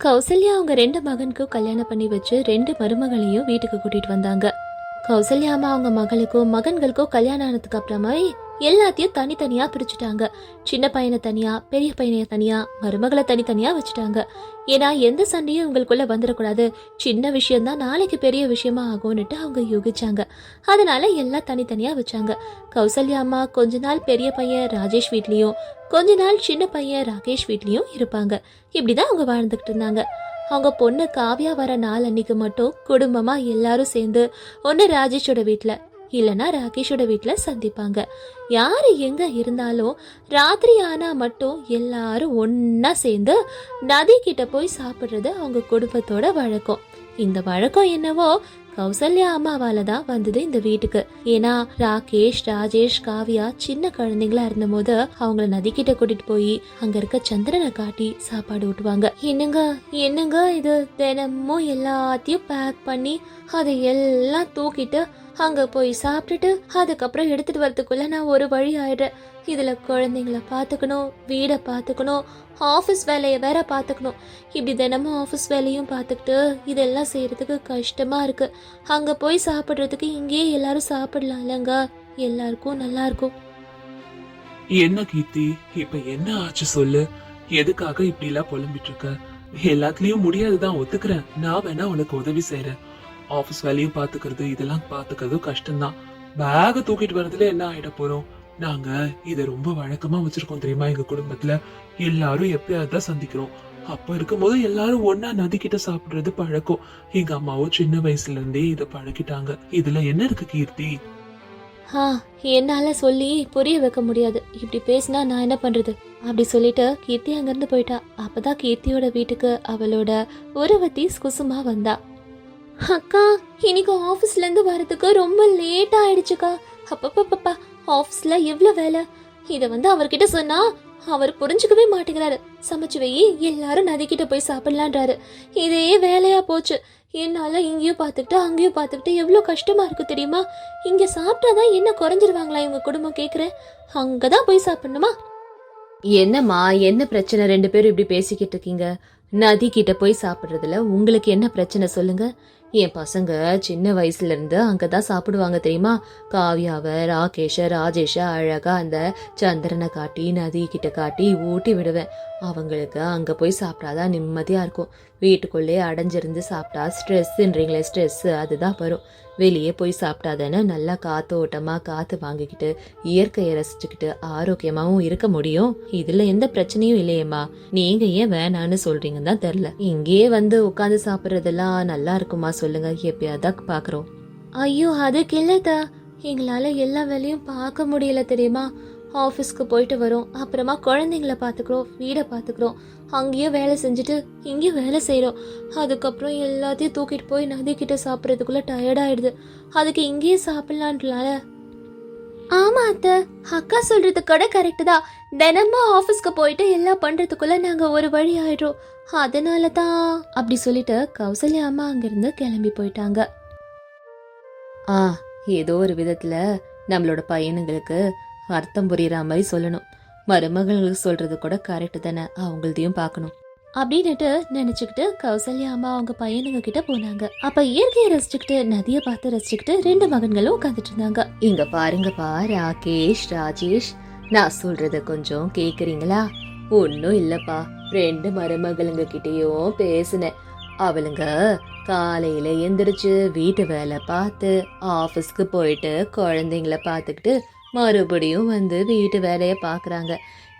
கௌசல்யா அவங்க ரெண்டு மகனுக்கும் கல்யாணம் பண்ணி வச்சு ரெண்டு மருமகளையும் வீட்டுக்கு கூட்டிட்டு வந்தாங்க. கௌசல்யா அம்மா அவங்க மகளுக்கும் மகன்களுக்கும் கல்யாணம் ஆனதுக்கு அப்புறமா எல்லாத்தையும் தனித்தனியாக பிரிச்சுட்டாங்க. சின்ன பையனை தனியாக பெரிய பையனை தனியாக மருமகளை தனித்தனியாக வச்சுட்டாங்க. ஏன்னா எந்த சண்டையும் இவங்களுக்குள்ளே வந்துடக்கூடாது. சின்ன விஷயம்தான் நாளைக்கு பெரிய விஷயமா ஆகும்னுட்டு அவங்க யோகிச்சாங்க. அதனால எல்லாம் தனித்தனியாக வச்சாங்க. கௌசல்யா அம்மா கொஞ்ச நாள் பெரிய பையன் ராஜேஷ் வீட்லேயும் கொஞ்ச நாள் சின்ன பையன் ராகேஷ் வீட்லேயும் இருப்பாங்க. இப்படி தான் அவங்க வாழ்ந்துகிட்டு இருந்தாங்க. அவங்க பொண்ணு காவியா வர நாள் அன்னைக்கு மட்டும் குடும்பமா எல்லாரும் சேர்ந்து ஒன்று ராஜேஷோட வீட்டில் இல்லைன்னா ராகேஷோட வீட்டில் சந்திப்பாங்க. யார் எங்கே இருந்தாலும் ராத்திரி ஆனால் மட்டும் எல்லாரும் ஒன்றா சேர்ந்து நதி கிட்ட போய் சாப்பிட்றது அவங்க குடும்பத்தோட வழக்கம். இந்த வழக்கம் என்னவோ கௌசல்யா அம்மாவால தான் வந்தது இந்த வீட்டுக்கு. ஏன்னா ராகேஷ் ராஜேஷ் காவியா சின்ன குழந்தைங்களா இருந்தபோது அவங்கள நதிக்கிட்ட கூட்டிட்டு போய் அங்க இருக்க சந்திரனை காட்டி சாப்பாடு ஊட்டுவாங்க. என்னங்க என்னங்க இது? தினமும் எல்லாத்தையும் பேக் பண்ணி அதை எல்லாம் தூக்கிட்டு அங்க போய் சாப்பிட்டுட்டு அதுக்கப்புறம் எடுத்துட்டு வரதுக்குள்ள நான் ஒரு வழி ஆயிடுறேன். இதுல குழந்தைங்கள பாத்துக்கணும் வீடை பாத்துக்கணும் ஆஃபீஸ் வேலையை வேற பாத்துக்கணும் இப்படி தினமும் ஆஃபீஸ் வேலையும் பார்த்துக்கிட்டு இதெல்லாம் செய்யறதுக்கு கஷ்டமா இருக்கு. அங்க போய் சாப்பிட்றதுக்கு இங்கேயே எல்லாரும் சாப்பிடலாம் இல்லைங்க? எல்லாருக்கும் நல்லா இருக்கும். என்ன கீர்த்தி இப்ப என்ன ஆச்சு சொல்லு? எதுக்காக இப்படி எல்லாம் புலம்பிட்டு இருக்க? எல்லாத்துலயும் முடியாதுதான் ஒத்துக்கிறேன். நான் வேணா உனக்கு உதவி செய்யறேன் ஆஃபீஸ் வேலையும் பார்த்துக்கிறது இதெல்லாம் பார்த்துக்கிறதும் கஷ்டம்தான். பேகை தூக்கிட்டு வரதுல என்ன ஆகிட போறோம்? நாங்க இதை ரொம்ப வழக்கமா வச்சிருக்கோம் தெரியுமா எங்க குடும்பத்துல? எல்லாரும் எப்பயாவது தான் சந்திக்கிறோம். அப்ப இருக்கும்போது எல்லாரும் ஒன்னா நதி கிட்ட சாப்பிடுறது பழக்கம். எங்க அம்மாவும் சின்ன வயசுல இருந்தே இதை பழக்கிட்டாங்க. இதுல என்ன இருக்கு கீர்த்தி? ஆ என்னால சொல்லி புரிய வைக்க முடியாது. இப்படி பேசினா நான் என்ன பண்றது? அப்படி சொல்லிட்டு கீர்த்தி அங்கிருந்து போயிட்டா. அப்பதான் கீர்த்தியோட வீட்டுக்கு அவளோட உறவத்தி குசுமா வந்தா. அக்கா இன்னைக்கு ஆஃபீஸ்லேருந்து வரதுக்கு ரொம்ப லேட் ஆயிடுச்சுக்கா. அப்பப்பப்பப்பா ஆஃபீஸில் எவ்வளோ வேலை. இதை வந்து அவர்கிட்ட சொன்னா அவர் புரிஞ்சுக்கவே மாட்டேங்கிறாரு. சமைச்சு வை எல்லாரும் நதிக்கிட்ட போய் சாப்பிடலான்றாரு. இதே வேலையா போச்சு. என்னால் இங்கேயும் பார்த்துக்கிட்டு அங்கேயும் பார்த்துக்கிட்டு எவ்வளோ கஷ்டமாக இருக்கும் தெரியுமா? இங்கே சாப்பிட்டாதான் என்ன குறைஞ்சிருவாங்களா இவங்க குடும்பம் கேட்குறேன் அங்கே தான் போய் சாப்பிடணுமா? என்னம்மா என்ன பிரச்சனை? ரெண்டு பேரும் இப்படி பேசிக்கிட்டு இருக்கீங்க. நதி கிட்ட போய் சாப்பிட்றதுல உங்களுக்கு என்ன பிரச்சனை சொல்லுங்க. என் பசங்க சின்ன வயசுலேருந்து அங்கே தான் சாப்பிடுவாங்க தெரியுமா? காவியாவை ராகேஷ ராஜேஷ அழகா அந்த சந்திரனை காட்டி நதி கிட்ட காட்டி ஊட்டி விடுவேன். அவங்களுக்கு அங்கே போய் சாப்பிட்டாதான் நிம்மதியாக இருக்கும். வீட்டுக்குள்ளேயே அடைஞ்சிருந்து சாப்பிட்டா ஸ்ட்ரெஸ்ஸுன்றீங்களே ஸ்ட்ரெஸ்ஸு அதுதான் வரும். வெளியே போய் சாப்பிட்டாதானே நல்லா காத்தோட்டமாக காற்று வாங்கிக்கிட்டு இயற்கையை ரசிச்சுக்கிட்டு ஆரோக்கியமாகவும் இருக்க முடியும். இதில் எந்த பிரச்சனையும் இல்லையேம்மா. நீங்கள் ஏன் வேணான்னு சொல்கிறீங்கன்னு தான் தெரில இங்கேயே வந்து உட்காந்து சாப்பிட்றதெல்லாம் நல்லா இருக்குமா சொல்லுங்க. எப்பயாதான் பார்க்குறோம். ஐயோ அதுக்கு இல்லதா எங்களால் எல்லா வேலையும் பார்க்க முடியல தெரியுமா? ஆஃபீஸ்க்கு போயிட்டு வரோம். அப்புறமா குழந்தைங்கள பார்த்துக்குறோம் வீடை பார்த்துக்குறோம். அங்கேயும் வேலை செஞ்சுட்டு இங்கேயும் வேலை செய்கிறோம் அதுக்கப்புறம் எல்லாத்தையும் தூக்கிட்டு போய் நதிக்கிட்ட சாப்பிட்றதுக்குள்ளே டயர்டாயிடுது அதுக்கு இங்கேயே சாப்பிட்லான்லால ஆமாம் அத்தை அக்கா சொல்கிறது கூட கரெக்டு தான். தினமும் ஆஃபீஸ்க்கு போயிட்டு எல்லாம் பண்ணுறதுக்குள்ளே நாங்கள் ஒரு வழி ஆயிடுறோம். அதனால தான். அப்படி சொல்லிட்டு கௌசல்யா அம்மா அங்கேருந்து கிளம்பி போயிட்டாங்க. ஆ ஏதோ ஒரு விதத்தில் நம்மளோட பையனுங்களுக்கு அர்த்தம் புரியுற மாதிரி சொல்லணும். மருமகளுக்கு சொல்றது கூட கரெக்டு தானே. அவங்களதையும் பார்க்கணும். அப்படின்னுட்டு நினைச்சுக்கிட்டு கௌசல்யா அம்மா அவங்க பையனுங்க கிட்ட போனாங்க. அப்ப இயற்கையை ரசிச்சுக்கிட்டு நதியை பார்த்து ரசிச்சுக்கிட்டு ரெண்டு மகன்களும் உட்காந்துட்டு இருந்தாங்க. இங்க பாருங்கப்பா ராகேஷ் ராஜேஷ் நான் சொல்றத கொஞ்சம் கேக்குறீங்களா? ஒன்னும் இல்லப்பா. ரெண்டு மருமகளுங்க கிட்டயும் பேசினேன். அவளுங்க காலையில எந்திரிச்சு வீட்டு வேலை பார்த்து ஆஃபீஸ்க்கு போயிட்டு குழந்தைங்கள பார்த்துக்கிட்டு மறுபடியும் வந்து வீட்டு வேலையை பார்க்குறாங்க.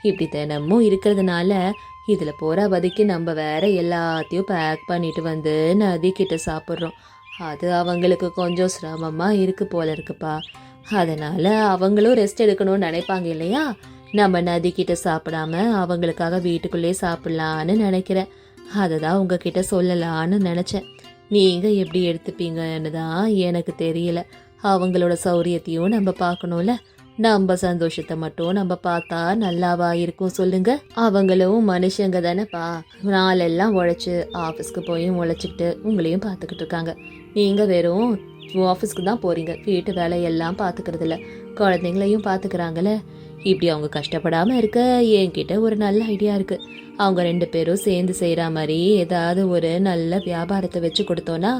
இப்படி தினமும் இருக்கிறதுனால இதில் போகிற வதைக்கு நம்ம வேற எல்லாத்தையும் பேக் பண்ணிட்டு வந்து நதி சாப்பிட்றோம். அது அவங்களுக்கு கொஞ்சம் சிரமமாக இருக்குது போல இருக்குப்பா. அதனால் அவங்களும் ரெஸ்ட் எடுக்கணும்னு நினைப்பாங்க இல்லையா? நம்ம நதி சாப்பிடாம அவங்களுக்காக வீட்டுக்குள்ளே சாப்பிட்லான்னு நினைக்கிறேன். அதை தான் உங்ககிட்ட சொல்லலான்னு நினச்சேன். நீங்கள் எப்படி எடுத்துப்பீங்கன்னு தான் எனக்கு தெரியல. அவங்களோட சௌரியத்தையும் நம்ம பார்க்கணும்ல. நம்ம சந்தோஷத்தை மட்டும் நம்ம பார்த்தா நல்லாவா இருக்கும் சொல்லுங்க. அவங்களும் மனுஷங்க தானேப்பா. நாளெல்லாம் உழைச்சு ஆஃபீஸ்க்கு போய் உழைச்சிக்கிட்டு உங்களையும் பார்த்துக்கிட்டு இருக்காங்க. நீங்கள் வெறும் ஆஃபீஸ்க்கு தான் போகிறீங்க வீட்டு வேலையெல்லாம் பார்த்துக்கறதில்ல குழந்தைங்களையும் பார்த்துக்கிறாங்கள இப்படி அவங்க கஷ்டப்படாமல் இருக்க என்கிட்ட ஒரு நல்ல ஐடியா இருக்குது அவங்க ரெண்டு பேரும் சேர்ந்து செய்கிற மாதிரி ஏதாவது ஒரு நல்ல வியாபாரத்தை வச்சு கொடுத்தோன்னா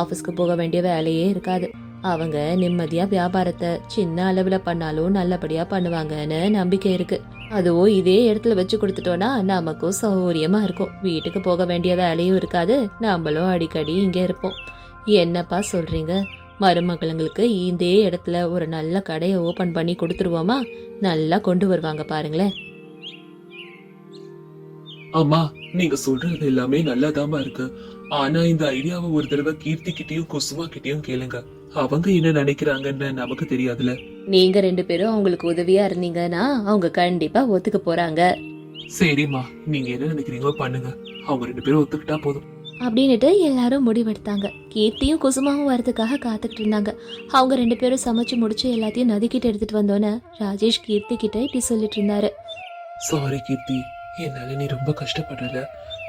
ஆஃபீஸ்க்கு போக வேண்டிய வேலையே இருக்காது. அவங்க நிம்மதியா வியாபாரத்தை சின்ன அளவுல பண்ணாலும் நல்லபடியா பண்ணுவாங்கன்னு நம்பிக்கை இருக்கு. அதுவும் இதே இடத்துல வச்சு கொடுத்துட்டோன்னா நமக்கும் சௌகரியமா இருக்கும். வீட்டுக்கு போக வேண்டிய வேலையும் இருக்காது. நம்மளும் அடிக்கடி இங்க இருப்போம். என்னப்பா சொல்றீங்க? மருமகளுங்களுக்கு இதே இடத்துல ஒரு நல்ல கடையை ஓபன் பண்ணி கொடுத்துருவோமா? நல்லா கொண்டு வருவாங்க பாருங்களேன். அம்மா நீங்க சொல்றது எல்லாமே நல்லாதாம்மா இருக்கு. ஆனா இந்த ஐடியாவை ஒரு தடவை கீர்த்தி கிட்டயும் குசுமா கிட்டயும் கேளுங்க. அவங்க என்ன நினைக்கிறாங்கன்னு நமக்கு தெரியாதுல நீங்க ரெண்டு பேரும் அவங்களுக்கு உதவியா இருந்தீங்கன்னா அவங்க கண்டிப்பா ஒத்துக்க போறாங்க. சரிம்மா நீங்க என்ன நினைக்கிறீங்களோ பண்ணுங்க. அவங்க ரெண்டு பேரும் ஒத்துக்கிட்டா போதும். அப்படின்னுட்டு எல்லாரும் முடிவெடுத்தாங்க. கீர்த்தியும் குசுமாவும் வரதுக்காக காத்துக்கிட்டு இருந்தாங்க. அவங்க ரெண்டு பேரும் சமைச்சு முடிச்சு எல்லாத்தையும் நதிக்கிட்ட எடுத்துட்டு வந்தோன்னே ராஜேஷ் கீர்த்தி கிட்ட இப்படி சொல்லிட்டு இருந்தாரு. சாரி கீர்த்தி என்னால நீ ரொம்ப கஷ்டப்படுறல.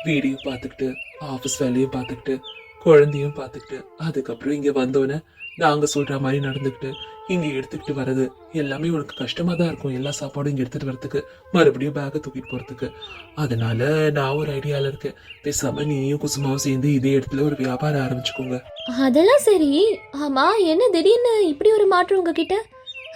வீடியும் பார்த்துக்கிட்டு ஆபீஸ் வேலையும் பார்த்துக்கிட்டு குழந்தையும் பார்த்துக்கிட்டு அதுக்கப்புறம் இங்க வந்தோடனே நாங்க சொல்ற மாதிரி நடந்துக்கிட்டு இங்க எடுத்துக்கிட்டு வர்றது எல்லாமே உனக்கு கஷ்டமா தான் இருக்கும் எல்லா சாப்பாடும் இங்க எடுத்துட்டு வரதுக்கு மறுபடியும் பேக்கை தூக்கிட்டு போறதுக்கு. அதனால நான் ஒரு ஐடியால இருக்கேன். பேசாம நீயும் குசுமாவும் சேர்ந்து இதே இடத்துல ஒரு வியாபாரம் ஆரம்பிச்சுக்கோங்க. அதெல்லாம் சரி. ஆமா என்ன திடீர்னு இப்படி ஒரு மாற்றம் உங்ககிட்ட?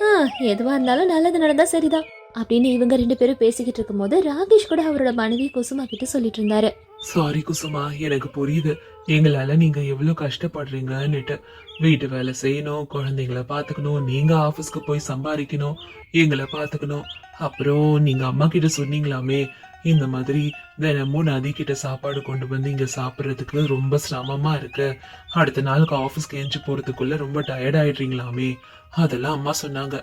ஆ எதுவா இருந்தாலும் நல்லது நடந்தா சரிதான். அப்படின்னு இவங்க ரெண்டு பேரும் பேசிக்கிட்டு இருக்கும்போது ராகேஷ் கூட அவரோட மனைவி குசுமா கிட்ட சொல்லிட்டு இருந்தாரு. சாரி குசுமா எனக்கு புரியுது. எங்களால் நீங்கள் எவ்வளோ கஷ்டப்படுறீங்கன்னுட்டு வீட்டு வேலை செய்யணும் குழந்தைங்கள பார்த்துக்கணும் நீங்கள் ஆஃபீஸ்க்கு போய் சம்பாதிக்கணும் எங்களை பார்த்துக்கணும் அப்புறம் நீங்கள் அம்மா கிட்ட சொன்னீங்களாமே இந்த மாதிரி தினமும் நதி கிட்ட சாப்பாடு கொண்டு வந்து இங்கே சாப்பிட்றதுக்கு ரொம்ப சிரமமாக இருக்கு. அடுத்த நாளுக்கு ஆஃபீஸ்க்கு எஞ்சி போகிறதுக்குள்ளே ரொம்ப டயர்ட் ஆயிடுறீங்களாமே அதெல்லாம் அம்மா சொன்னாங்க.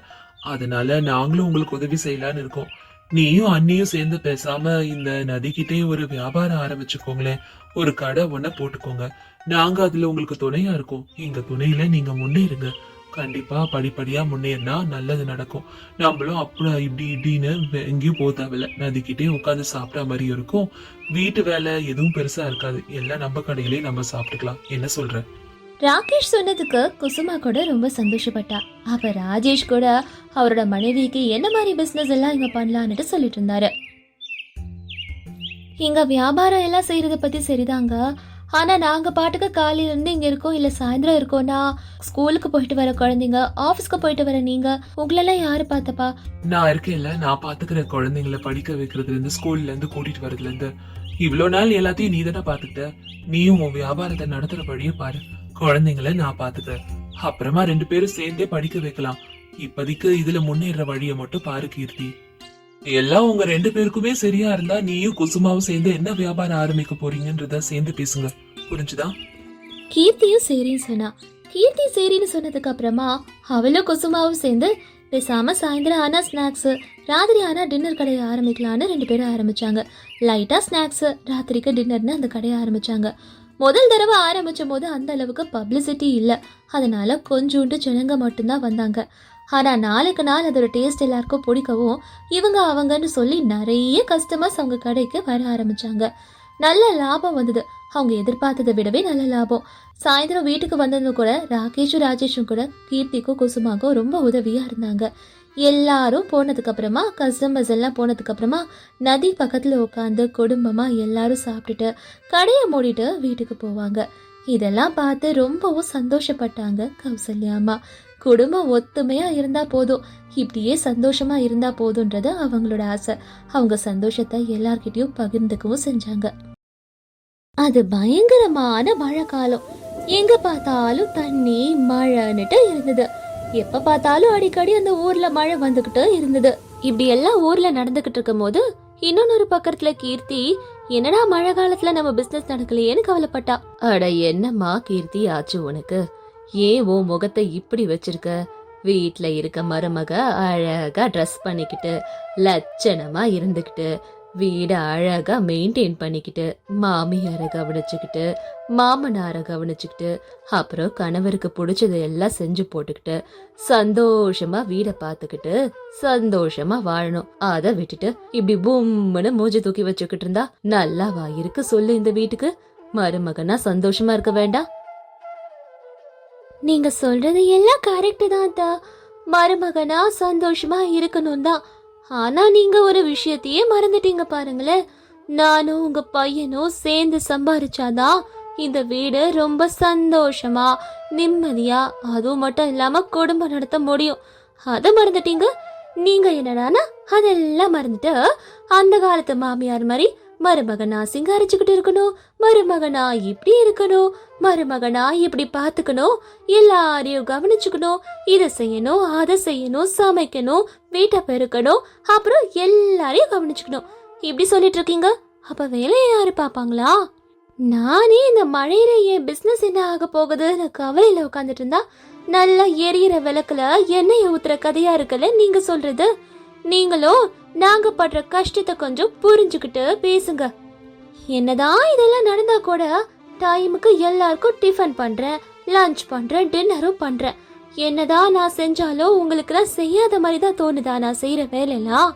அதனால நாங்களும் உங்களுக்கு உதவி செய்யலான்னு இருக்கோம். நீயும் அண்ணியும் சேர்ந்து பேசாம இந்த நதிக்கிட்டே ஒரு வியாபாரம் ஆரம்பிச்சுக்கோங்களேன். ஒரு கடை ஒன்ன போட்டுக்கோங்க. நாங்க அதுல உங்களுக்கு துணையா இருக்கோம். எங்க துணையில நீங்க முன்னேறுங்க. கண்டிப்பா படிப்படியா முன்னேறினா நல்லது நடக்கும். நம்மளும் அப்புறம் இப்படி இப்படின்னு எங்கேயும் போக தேவையில்ல. நதிக்கிட்டே உட்காந்து சாப்பிட்ட மாதிரி இருக்கும். வீட்டு வேலை எதுவும் பெருசா இருக்காது. எல்லாம் நம்ம கடையிலேயே நம்ம சாப்பிட்டுக்கலாம். என்ன சொல்ற? ராகேஷ் சொன்னதுக்கு குசுமா கூட ரொம்ப சந்தோஷப்பட்டா. அப்ப ராஜேஷ் கூட அவரோட மனைவிக்கு என்ன மாதிரி பிசினஸ் எல்லாம் இங்க பண்ணலான்னுட்டு சொல்லிட்டு இருந்தாரு. இங்க வியாபாரம் எல்லாம் செய்யறத பத்தி சரிதாங்க. ஆனா நாங்க பாட்டுக்கு காலையில இருந்து இங்க இருக்கோம் இல்ல சாயந்தரம் இருக்கோம்னா ஸ்கூலுக்கு போயிட்டு வர குழந்தைங்க ஆபீஸ்க்கு போயிட்டு வர நீங்க உங்களெல்லாம் யாரு பார்த்தப்பா? நான் இருக்கேன்ல நான் பாத்துக்கிற குழந்தைங்களை படிக்க வைக்கிறதுல இருந்து ஸ்கூல்ல இருந்து கூட்டிட்டு வர்றதுல இருந்து இவ்வளவு நாள் எல்லாத்தையும் நீ தானே பாத்துக்கிட்ட? நீயும் உன் வியாபாரத்தை நடத்துற பாரு. குழந்தைங்கள நான் பாத்துக்கிறேன் அப்புறமா ரெண்டு பேரும் சேர்ந்தே படிக்க வைக்கலாம். இப்போதைக்கு இதுல முன்னேற வழிய மட்டும் பாரு கீர்த்தி. எல்லாம் உங்க ரெண்டு பேருக்குமே சரியா இருந்தா நீயும் குசுமாவும் சேர்ந்து என்ன வியாபாரம் ஆரம்பிக்க போறீங்கன்றத சேர்ந்து பேசுங்க. புரிஞ்சுதா? கீர்த்தியும் சரின்னு சொன்னா. கீர்த்தி சரின்னு சொன்னதுக்கு அப்புறமா அவளும் குசுமாவும் சேர்ந்து பேசாம சாயந்தரம் ஆனா ஸ்நாக்ஸ் ராத்திரி ஆனா டின்னர் கடையை ஆரம்பிக்கலான்னு ரெண்டு பேரும் ஆரம்பிச்சாங்க. லைட்டா ஸ்நாக்ஸ் ராத்திரிக்கு டின்னர்னு அந்த கடையை ஆரம்பிச்சாங்க. முதல் தடவை ஆரம்பிச்சும் போது அந்த அளவுக்கு பப்ளிசிட்டி இல்லை. அதனால கொஞ்சோண்டு ஜனங்க மட்டும்தான் வந்தாங்க. ஆனால் நாளுக்கு நாள் அதோட டேஸ்ட் எல்லாருக்கும் பிடிக்கவும் இவங்க அவங்கன்னு சொல்லி நிறைய கஸ்டமர்ஸ் அவங்க கடைக்கு வர ஆரம்பிச்சாங்க. நல்ல லாபம் வந்தது. அவங்க எதிர்பார்த்ததை விடவே நல்ல லாபம். சாயந்தரம் வீட்டுக்கு வந்ததும் கூட ராகேஷும் ராஜேஷும் கூட கீர்த்திக்கும் குசுமாக்கும் ரொம்ப உதவியா இருந்தாங்க. எல்லாரும் போனதுக்கு அப்புறமா கஸ்டமர்ஸ் எல்லாம் போனதுக்கு அப்புறமா நதி பக்கத்துல உட்காந்து குடும்பமா எல்லாரும் சாப்பிட்டுட்டு கடையை மூடிட்டு வீட்டுக்கு போவாங்க. இதெல்லாம் பார்த்து ரொம்பவும் சந்தோஷப்பட்டாங்க கௌசல்யா அம்மா. குடும்பம் ஒத்துமையா இருந்தா போதும். இப்படியே சந்தோஷமா இருந்தா போதுன்றது அவங்களோட ஆசை. அவங்க சந்தோஷத்தை எல்லார்கிட்டயும் பகிர்ந்துக்கவும் செஞ்சாங்க. அது பயங்கரமான மழை காலம். எங்க பார்த்தாலும் தண்ணி மழைன்னுட்டு இருந்தது. எப்ப பார்த்தாலும் அடிக்கடி அந்த ஊர்ல மழை வந்துகிட்டு இருந்தது. இப்படி எல்லாம் ஊர்ல நடந்துகிட்டு இருக்கும் போது இன்னொன்னொரு பக்கத்துல கீர்த்தி என்னடா மழை காலத்துல நம்ம பிசினஸ் நடக்கலையேன்னு கவலைப்பட்டா? அட என்னம்மா கீர்த்தி ஆச்சு உனக்கு. ஏன் உன் முகத்தை இப்படி வச்சிருக்க? வீட்டில் இருக்க மருமக அழகா ட்ரெஸ் பண்ணிக்கிட்டு லட்சணமா இருந்துக்கிட்டு வீடை அழகாக மெயின்டைன் பண்ணிக்கிட்டு மாமியாரை கவனிச்சுக்கிட்டு மாமனாரை கவனிச்சுக்கிட்டு அப்புறம் கணவருக்கு பிடிச்சதை எல்லாம் செஞ்சு போட்டுக்கிட்டு சந்தோஷமா வீடை பார்த்துக்கிட்டு சந்தோஷமா வாழணும். அதை விட்டுட்டு இப்படி பூம்னு மூஞ்சி தூக்கி வச்சுக்கிட்டு இருந்தா நல்லாவா இருக்கு சொல்லு இந்த வீட்டுக்கு. மருமகனா சந்தோஷமா இருக்க வேண்டாம். நீங்க சொல்றது எல்லாம் கரெக்டு தான் அத்தா. மருமகனா சந்தோஷமா இருக்கணும் தான் ஆனா நீங்க ஒரு விஷயத்தையே மறந்துட்டீங்க பாருங்களேன். நானும் உங்க பையனும் சேர்ந்து சம்பாரிச்சாதான் இந்த வீடு ரொம்ப சந்தோஷமா நிம்மதியா அதுவும் மட்டும் இல்லாம குடும்பம் நடத்த முடியும். அதை மறந்துட்டீங்க? நீங்க என்னடானா அதெல்லாம் மறந்துட்டு அந்த காலத்து மாமியார் மாதிரி மருமகனா சிங்காரிச்சுக்கிட்டு இருக்கணும் மருமகனா இப்படி இருக்கணும் மருமகனா இப்படி பார்த்துக்கணும் எல்லாரையும் கவனிச்சுக்கணும் இதை செய்யணும் அதை செய்யணும் சமைக்கணும் வீட்டை பெருக்கணும் அப்புறம் எல்லாரையும் கவனிச்சுக்கணும். இப்படி சொல்லிட்டு இருக்கீங்க? அப்ப வேலையை யாரு பாப்பாங்களா நானே இந்த மழையில என் பிசினஸ் என்ன ஆக போகுதுன்னு கவலையில உட்காந்துட்டு இருந்தா நல்லா எரியிற விளக்குல எண்ணெய் ஊத்துற கதையா இருக்குல்ல நீங்க சொல்றது? நீங்களும் நாங்க படுற கஷ்டத்தை கொஞ்சம் புரிஞ்சுக்கிட்டு பேசுங்க. என்னதான் இதெல்லாம் நடந்தா கூட டைமுக்கு எல்லாருக்கும் டிஃபன் பண்றேன் லஞ்ச் பண்றேன் டின்னரும் பண்றேன். என்னதான் நான் செஞ்சாலும் உங்களுக்குலாம் செய்யாத மாதிரி தான் தோணுதா? நான் செய்யற வேலையெல்லாம்?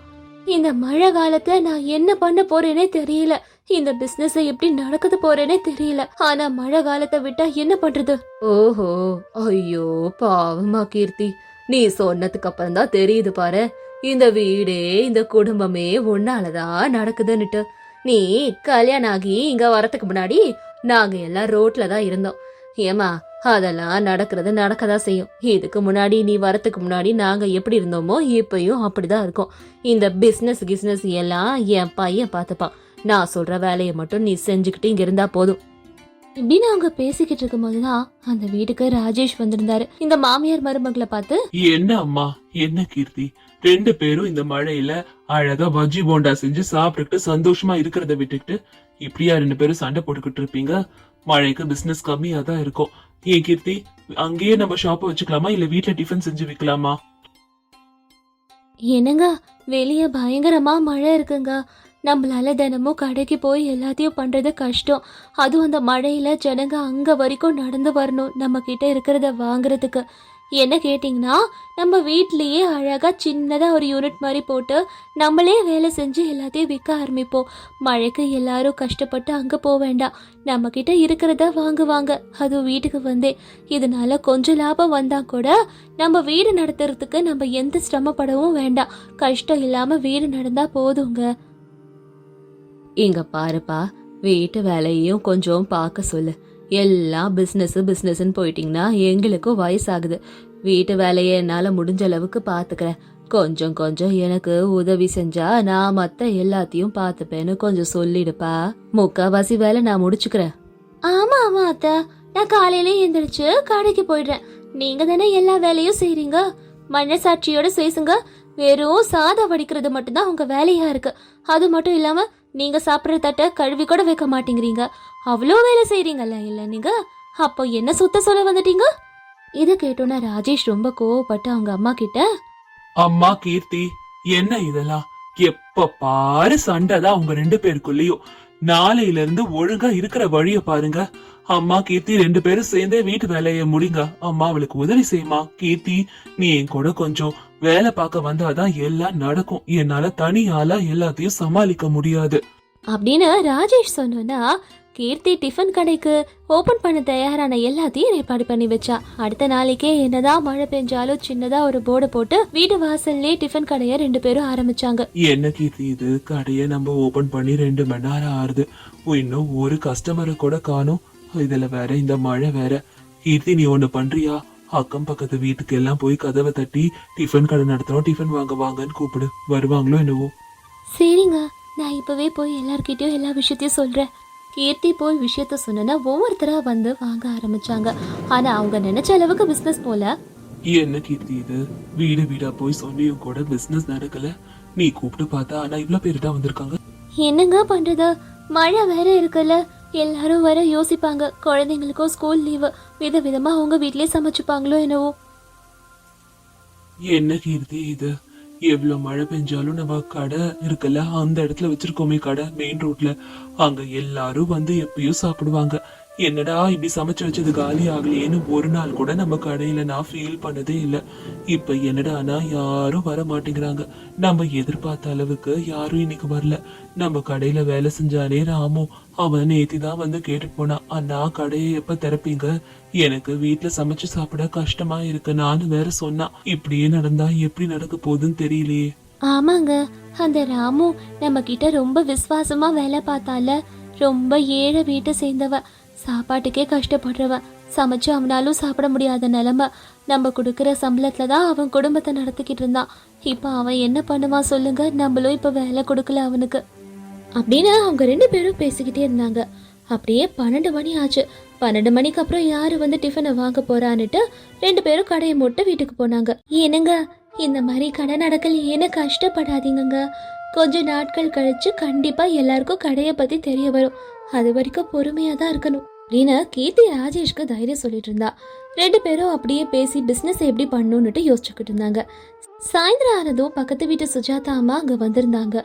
இந்த மழை காலத்துல நான் என்ன பண்ண போறேனே தெரியல. இந்த பிசினஸ் எப்படி நடக்குது போறேனே தெரியல. ஆனா மழை காலத்தை விட்டா என்ன பண்றது? ஓஹோ ஐயோ பாவமா கீர்த்தி. நீ சொன்னதுக்கு அப்புறம் தான் தெரியுது பாரு இந்த வீடே இந்த குடும்பமே உன்னாலதான் நடக்குதுன்னுட்டு. நீ கல்யாணம் ஆகி இங்க வரத்துக்கு முன்னாடி நாங்க எல்லாம் ரோட்ல தான் இருந்தோம். ஏமா அதெல்லாம் நடக்கிறது நடக்கதான் செய்யும். இதுக்கு முன்னாடி நீ வரத்துக்கு முன்னாடி நாங்க எப்படி இருந்தோமோ இப்பயும் அப்படிதான் இருக்கோம். இந்த பிசினஸ் கிஸ்னஸ் எல்லாம் என் பையன் பார்த்துப்பான். நான் சொல்ற வேலையை மட்டும் நீ செஞ்சுக்கிட்டு இங்க இருந்தா போதும். இப்படின்னு அவங்க பேசிக்கிட்டு இருக்கும் போதுதான் அந்த வீட்டுக்கு ராஜேஷ் வந்திருந்தாரு. இந்த மாமியார் மருமகளை பார்த்து என்ன அம்மா? என்ன கீர்த்தி? ரெண்டு பேரும் இந்த மழையில அழகா பஜ்ஜி போண்டா செஞ்சு சாப்பிட்டுக்கிட்டு சந்தோஷமா இருக்கிறத விட்டுக்கிட்டு இப்படியா ரெண்டு பேரும் சண்டை போட்டுக்கிட்டு இருப்பீங்க? மழைக்கு பிசினஸ் கம்மியா தான் இருக்கும். ஏன் கீர்த்தி? அங்கேயே நம்ம ஷாப்பை வச்சுக்கலாமா? இல்ல வீட்ல டிஃபன் செஞ்சு விக்கலாமா? என்னங்க? வெளிய பயங்கரமா மழை இருக்குங்க. நம்மளால தினமும் கடைக்கு போய் எல்லாத்தையும் பண்ணுறது கஷ்டம். அதுவும் அந்த மழையில் ஜனங்க அங்கே வரைக்கும் நடந்து வரணும். நம்மக்கிட்ட இருக்கிறத வாங்குறதுக்கு. என்ன கேட்டிங்கன்னா நம்ம வீட்லேயே அழகாக சின்னதாக ஒரு யூனிட் மாதிரி போட்டு நம்மளே வேலை செஞ்சு எல்லாத்தையும் விற்க ஆரம்பிப்போம். மழைக்கு எல்லாரும் கஷ்டப்பட்டு அங்கே போக வேண்டாம். நம்மக்கிட்ட இருக்கிறத வாங்குவாங்க. அதுவும் வீட்டுக்கு வந்தே. இதனால கொஞ்சம் லாபம் வந்தால் கூட நம்ம வீடு நடத்துறதுக்கு நம்ம எந்த சிரமப்படவும் வேண்டாம். கஷ்டம் இல்லாமல் வீடு நடந்தால் போதுங்க. இங்க பாருப்பா வீட்டு வேலையையும் கொஞ்சம் பார்க்க சொல்லு. எல்லாம் பிஸ்னஸ் பிஸ்னஸ்ன்னு போயிட்டீங்கன்னா எங்களுக்கும் வயசாகுது. வீட்டு வேலையை என்னால் முடிஞ்ச அளவுக்கு பார்த்துக்கிறேன். கொஞ்சம் கொஞ்சம் எனக்கு உதவி செஞ்சா நான் மற்ற எல்லாத்தையும் பார்த்துப்பேன்னு கொஞ்சம் சொல்லிடுப்பா. முக்காவாசி வேலை நான் முடிச்சுக்கிறேன். ஆமா ஆமா அத்தை. நான் காலையில எந்திரிச்சு கடைக்கு போயிடுறேன். நீங்க தானே எல்லா வேலையும் செய்றீங்க? மண்ணை சாட்சியோட வெறும் சாதம் வடிக்கிறது மட்டும்தான் உங்க வேலையா இருக்கு. அது மட்டும் இல்லாம நீங்க சாப்பிட்ற தட்டை கழுவி கூட வைக்க மாட்டேங்கிறீங்க. அவ்வளோ வேலை செய்கிறீங்கல்ல இல்லை நீங்க? அப்போ என்ன சுத்த சொல்ல வந்துட்டீங்க? இதை கேட்டோன்னா ராஜேஷ் ரொம்ப கோவப்பட்டு அவங்க அம்மா கிட்ட அம்மா கீர்த்தி என்ன இதெல்லாம்? எப்ப பாரு சண்டை தான் அவங்க ரெண்டு பேருக்குள்ளயும் நாளையில இருந்து ஒழுங்கா இருக்கிற வழிய பாருங்க. அம்மா கீர்த்தி ரெண்டு பேரும் சேர்ந்தே வீட்டு வேலையை முடிங்க. அம்மா அவளுக்கு உதவி செய்யுமா? கீர்த்தி நீ என் கூட கொஞ்சம் வேலை பார்க்க வந்தாதான் எல்லாம் நடக்கும். என்னால தனியால எல்லாத்தையும் சமாளிக்க முடியாது. அப்படின்னு ராஜேஷ் சொன்னோன்னா கீர்த்தி டிஃபன் கடைக்கு ஓபன் பண்ண தயாரான எல்லாத்தையும் ஏற்பாடு பண்ணி வச்சா. அடுத்த நாளைக்கே என்னதான் மழை பெஞ்சாலும் சின்னதா ஒரு போர்டு போட்டு வீடு வாசல்லே டிஃபன் கடையை ரெண்டு பேரும் ஆரம்பிச்சாங்க. என்ன கீர்த்தி இது கடையை நம்ம ஓபன் பண்ணி ரெண்டு மணி நேரம் ஆறுது. இன்னும் ஒரு கஸ்டமரை கூட காணும். இதுல வேற இந்த மழை வேற. கீர்த்தி நீ ஒண்ணு பண்றியா? அக்கம் பக்கத்து வீட்டுக்கு எல்லாம் போய் கதவை தட்டி டிஃபன் கடை நடத்துறோம். டிஃபன் வாங்க வாங்கன்னு கூப்பிடு. வருவாங்களோ என்னவோ. சரிங்க. நான் இப்பவே போய் எல்லார்கிட்டயும் எல்லா விஷயத்தையும் சொல்றேன். கீர்த்தி போய் விஷயத்த சொன்னா ஒவ்வொருத்தரா வந்து வாங்க ஆரம்பிச்சாங்க. ஆனா அவங்க நினைச்ச அளவுக்கு பிசினஸ் போல. என்ன கீர்த்தி இது? வீடு வீடா போய் சொல்லியும் கூட பிசினஸ் நடக்கல. நீ கூப்பிட்டு பார்த்தா ஆனா இவ்ளோ பேர் தான் வந்திருக்காங்க. என்னங்க பண்றது? மழை வேற இருக்குல்ல. எல்லாரும் வர யோசிப்பாங்க. குழந்தைங்களுக்கும் ஸ்கூல் லீவு விதவிதமா அவங்க வீட்லயே சமைச்சுப்பாங்களோ என்னவோ. என்ன கீர்த்தி இது? எவ்வளவு மழை பெஞ்சாலும் நம்ம கடை இருக்குல்ல? அந்த இடத்துல வச்சிருக்கோமே கடை மெயின் ரோட்ல அங்க எல்லாரும் வந்து எப்பயும் சாப்பிடுவாங்க. என்னடா இப்படி சமைச்சு வச்சது காலி ஆகலையேன்னு ஒரு நாள் கூட நம்ம கடையில நான் ஃபீல் பண்ணதே இல்ல. இப்ப என்னடானா யாரும் வர மாட்டேங்கிறாங்க. நம்ம எதிர்பார்த்த அளவுக்கு யாரும் இன்னைக்கு வரல. நம்ம கடையில வேலை செஞ்சானே ராமு. அவன் நேத்தி தான் வந்து கேட்டு போனான் அண்ணா கடையை எப்ப திறப்பீங்க? எனக்கு வீட்டுல சமைச்சு சாப்பிட கஷ்டமா இருக்கு. நானும் வேற சொன்னான் இப்படியே நடந்தா எப்படி நடக்க போகுதுன்னு தெரியலையே. ஆமாங்க. அந்த ராமு நம்ம கிட்ட ரொம்ப விசுவாசமா வேலை பார்த்தால ரொம்ப ஏழை வீட்டை சேர்ந்தவ. சாப்பாட்டுக்கே கஷ்டப்படுறவன் சமைச்சு அவனாலும் சாப்பிட முடியாத நிலமை. நம்ம கொடுக்குற சம்பளத்துல தான் அவன் குடும்பத்தை நடத்திக்கிட்டு இருந்தான். இப்போ அவன் என்ன பண்ணுவான் சொல்லுங்க? நம்மளும் இப்போ வேலை கொடுக்கல அவனுக்கு. அப்படின்னு அவங்க ரெண்டு பேரும் பேசிக்கிட்டே இருந்தாங்க. அப்படியே பன்னெண்டு மணி ஆச்சு. பன்னெண்டு மணிக்கு அப்புறம் யாரு வந்து டிஃபனை வாங்க போறான்னுட்டு ரெண்டு பேரும் கடையை மூட்ட வீட்டுக்கு போனாங்க. என்னங்க இந்த மாதிரி கடை நடக்கலையேன்னு கஷ்டப்படாதீங்கங்க. கொஞ்ச நாட்கள் கழிச்சு கண்டிப்பா எல்லாருக்கும் கடையை பத்தி தெரிய வரும். அது வரைக்கும் பொறுமையா தான் இருக்கணும். அப்படின்னு கீர்த்தி ராஜேஷ்க்கு தைரியம் சொல்லிட்டு இருந்தா. ரெண்டு பேரும் அப்படியே பேசி பிசினஸ் எப்படி பண்ணணும்னுட்டு யோசிச்சுக்கிட்டு இருந்தாங்க. சாயந்தரம் ஆனதும் பக்கத்து வீட்டு சுஜாதா அம்மா அங்க வந்திருந்தாங்க.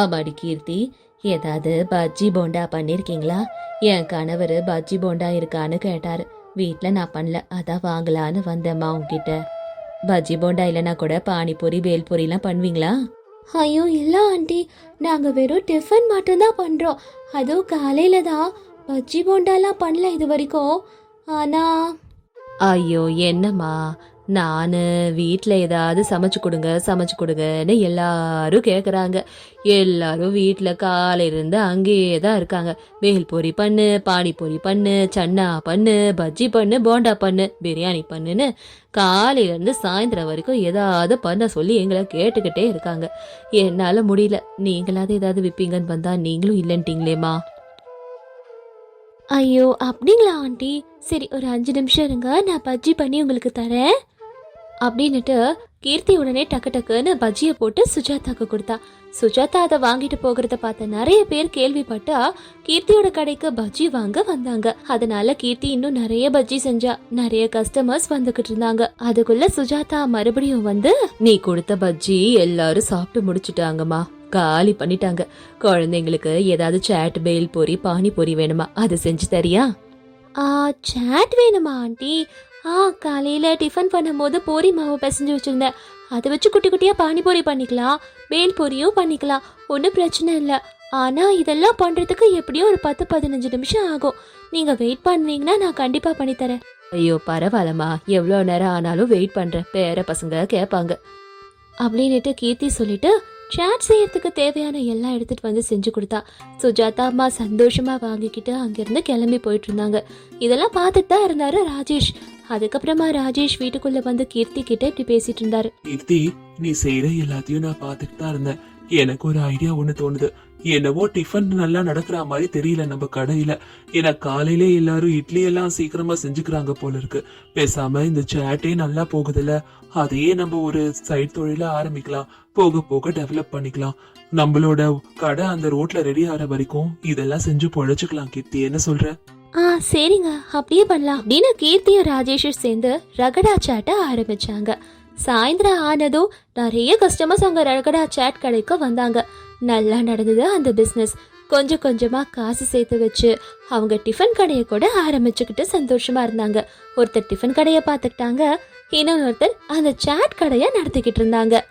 ஆமாடி கீர்த்தி ஏதாவது பஜ்ஜி போண்டா பண்ணிருக்கீங்களா? என் கணவர் பஜ்ஜி போண்டா இருக்கான்னு கேட்டாரு. வீட்ல நான் பண்ணல அதான் வாங்கலான்னு வந்தேம்மா உங்ககிட்ட பஜ்ஜி போண்டா இல்லைன்னா கூட பானிபூரி பேல்பூரிலாம் பண்ணுவீங்களா? ஐயோ இல்ல ஆண்டி. நாங்க வெறும் டிஃபன் மட்டும்தான் பண்றோம். அதுவும் காலையில தான் பஜ்ஜி போண்டாலாம் பண்ணல இது வரைக்கும் ஆனா ஐயோ என்னம்மா? நான் வீட்டில் ஏதாவது சமைச்சு கொடுங்க சமைச்சு கொடுங்கன்னு எல்லாரும் கேட்குறாங்க எல்லாரும் வீட்டில் காலையிலேருந்து அங்கேயே தான் இருக்காங்க பேல்பூரி பண்ணு பானிபூரி பண்ணு சன்னா பண்ணு பஜ்ஜி பண்ணு போண்டா பண்ணு பிரியாணி பண்ணுன்னு காலையிலேருந்து சாயந்தரம் வரைக்கும் ஏதாவது பண்ண சொல்லி எங்களை கேட்டுக்கிட்டே இருக்காங்க. என்னால் முடியல. நீங்களாவது ஏதாவது விற்பீங்கன்னு வந்தால் நீங்களும் இல்லைன்ட்டிங்களேம்மா. ஐயோ அப்படிங்களா ஆண்டி? சரி ஒரு அஞ்சு நிமிஷம் இருங்க நான் பஜ்ஜி பண்ணி உங்களுக்கு தரேன். அப்படின்னுட்டு கீர்த்தி உடனே டக்கு டக்குன்னு பஜ்ஜியை போட்டு சுஜாதாக்கு கொடுத்தா. சுஜாதா அதை வாங்கிட்டு போகிறத பார்த்த நிறைய பேர் கேள்விப்பட்டா கீர்த்தியோட கடைக்கு பஜ்ஜி வாங்க வந்தாங்க. அதனால கீர்த்தி இன்னும் நிறைய பஜ்ஜி செஞ்சா. நிறைய கஸ்டமர்ஸ் வந்துகிட்டு இருந்தாங்க. அதுக்குள்ள சுஜாதா மறுபடியும் வந்து நீ கொடுத்த பஜ்ஜி எல்லாரும் சாப்பிட்டு முடிச்சுட்டாங்கம்மா. காலி பண்ணிட்டாங்க. குழந்தைங்களுக்கு ஏதாவது சாட் பேல் பொரி பானிபூரி வேணுமா? அது செஞ்சு தரியா? ஆ சாட் வேணுமா ஆண்டி? ஆ காலையில் டிஃபன் பண்ணும்போது பூரி மாவு பிசைஞ்சு வச்சுருந்தேன். அதை வச்சு குட்டி குட்டியாக பானிபூரி பண்ணிக்கலாம். பேல் பூரியும் பண்ணிக்கலாம். ஒன்றும் பிரச்சனை இல்லை. ஆனால் இதெல்லாம் பண்ணுறதுக்கு எப்படியும் ஒரு பத்து பதினஞ்சு நிமிஷம் ஆகும். நீங்கள் வெயிட் பண்ணுவீங்கன்னா நான் கண்டிப்பாக பண்ணித்தரேன் ஐயோ பரவாயில்லம்மா. எவ்வளோ நேரம் ஆனாலும் வெயிட் பண்றேன். பேர பசங்க கேட்பாங்க அப்படின்னுட்டு கீர்த்தி சொல்லிட்டு சேட் செய்யறதுக்கு தேவையான எல்லாம் எடுத்துகிட்டு வந்து செஞ்சு கொடுத்தா. சுஜாதா அம்மா சந்தோஷமாக வாங்கிக்கிட்டு அங்கேருந்து கிளம்பி போயிட்டு இருந்தாங்க. இதெல்லாம் பார்த்துட்டு தான் இருந்தாரு ராஜேஷ். அதுக்கப்புறமா ராஜேஷ் வீட்டுக்குள்ள வந்து கீர்த்தி கிட்ட இப்படி பேசிட்டு இருந்தாரு. கீர்த்தி நீ செய்யற எல்லாத்தையும் நான் பார்த்துட்டு தான் இருந்தேன். எனக்கு ஒரு ஐடியா ஒன்று தோணுது. என்னவோ டிஃபன் நல்லா நடக்கிற மாதிரி தெரியல நம்ம கடையில. ஏன்னா காலையிலே எல்லாரும் இட்லி எல்லாம் சீக்கிரமா செஞ்சுக்கிறாங்க போல இருக்கு. பேசாம இந்த சேட்டே நல்லா போகுதுல்ல? அதையே நம்ம ஒரு சைட் தொழில ஆரம்பிக்கலாம். போக போக டெவலப் பண்ணிக்கலாம். நம்மளோட கடை அந்த ரோட்ல ரெடி ஆகிற வரைக்கும் இதெல்லாம் செஞ்சு பொழைச்சுக்கலாம் கீர்த்தி. என்ன சொல்ற? ஆ சரிங்க. அப்படியே பண்ணலாம். அப்படின்னு கீர்த்தியும் ராஜேஷும் சேர்ந்து ரகடா சாட்டை ஆரம்பிச்சாங்க. சாயந்தரம் ஆனதும் நிறைய கஸ்டமர்ஸ் அங்க ரகடா சாட் கடைக்கு வந்தாங்க. நல்லா நடந்தது அந்த பிஸ்னஸ் கொஞ்சம் கொஞ்சமாக காசு சேர்த்து வச்சு அவங்க டிஃபன் கடையை கூட ஆரம்பிச்சுக்கிட்டு சந்தோஷமாக இருந்தாங்க. ஒருத்தர் டிஃபன் கடையை பார்த்துக்கிட்டாங்க இன்னொருத்தர் அந்த சாட் கடையை நடத்திக்கிட்டு இருந்தாங்க.